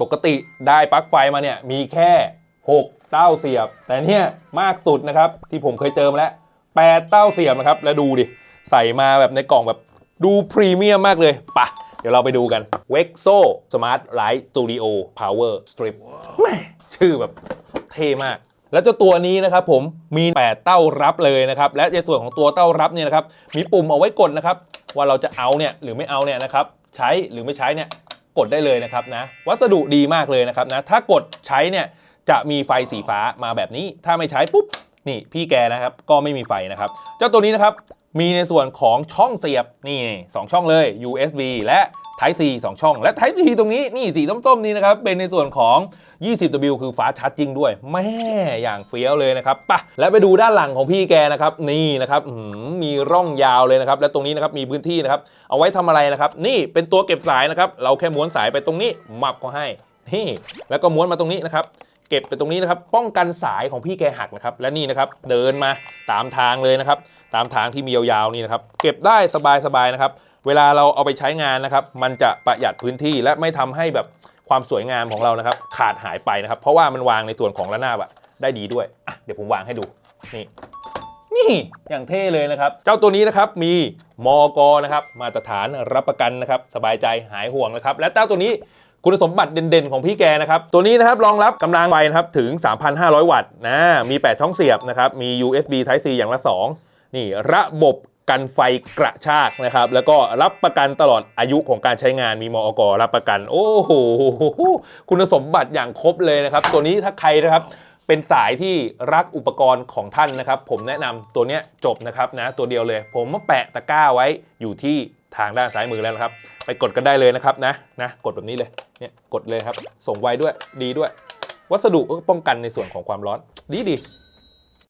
ปกติได้ปลั๊กไฟมาเนี่ยมีแค่ 6 เต้าเสียบ แต่เนี่ยมากสุดนะครับที่ผมเคยเจอมาแล้ว8เต้าเสียบนะครับ แล้วดูดิ ใส่มาแบบในกล่องแบบดูพรีเมียมมากเลยปะเดี๋ยวเราไปดูกัน Wexo Smart Light Studio Power Strip แม่ชื่อแบบเท่มาก แล้วเจ้าตัวนี้นะครับผมมี 8 เต้ารับเลยนะครับ และในส่วนของตัวเต้ารับเนี่ยนะครับ มีปุ่มเอาไว้กดนะครับ ว่าเราจะเอาเนี่ยหรือไม่เอาเนี่ยนะครับ ใช้หรือไม่ใช้เนี่ย กดได้เลยนะครับนะวัสดุดีมากเลยนะครับนะถ้ากดใช้เนี่ยจะมีไฟสีฟ้ามาแบบนี้ ถ้าไม่ใช้ปุ๊บนี่พี่แกนะครับก็ไม่มีไฟนะครับ เจ้าตัวนี้นะครับ มีในส่วนของช่องเสียบนี่สองช่องเลย USB และ Type C 2ช่อง และ Type C ตรงนี้นี่สีส้มๆนี้นะครับ เป็นในส่วนของ 20W คือฟ้าชาร์จจริงด้วย แม่อย่างเฟี้ยวเลยนะครับปะและไปดูด้านหลังของพี่แกนะครับ นี่นะครับมีร่องยาวเลยนะครับ และตรงนี้นะครับมีพื้นที่นะครับ เอาไว้ทำอะไรนะครับ นี่เป็นตัวเก็บสายนะครับ เราแค่ม้วนสายไปตรงนี้มับก็ให้นี่แล้วก็ม้วนมาตรงนี้นะครับเก็บไปตรงนี้นะครับ ป้องกันสายของพี่แกหักนะครับ และนี่นะครับ เดินมาตามทางเลยนะครับ ตามทางที่มียาวๆนี่นะครับ เก็บได้สบายๆนะครับ เวลาเราเอาไปใช้งานนะครับ มันจะประหยัดพื้นที่และไม่ทำให้แบบความสวยงามของเรานะครับ ขาดหายไปนะครับ เพราะว่ามันวางในส่วนของระนาบอะได้ดีด้วยอะเดี๋ยวผมวางให้ดูนี่นี่อย่างเท่เลยนะครับ เจ้าตัวนี้นะครับมีมอกนะครับ มาตรฐานรับประกันนะครับ สบายใจหายห่วงนะครับ และเจ้าตัวนี้คุณสมบัติเด่นๆ ของพี่แกนะครับ ตัวนี้นะครับรองรับกำลังไฟนะครับถึง 3,500 วัตต์นะมี 8 ช่องเสียบนะครับ มี USB Type C อย่างละ 2 นี่ระบบกันไฟกระชากนะครับ แล้วก็รับประกันตลอดอายุของการใช้งานมีมอกรับประกัน โอ้โหคุณสมบัติอย่างครบเลยนะครับ ตัวนี้ถ้าใครนะครับเป็นสายที่รักอุปกรณ์ของท่านนะครับ ผมแนะนำตัวเนี้ยจบนะครับนะตัวเดียวเลย ผมมาแปะตะกร้าไว้อยู่ที่ทางด้านซ้ายมือแล้วนะครับ ไปกดกันได้เลยนะครับนะนะกดแบบนี้เลยเนี่ยกดเลยครับ ส่งไวด้วยดีด้วย วัสดุก็ป้องกันในส่วนของความร้อน ดีดี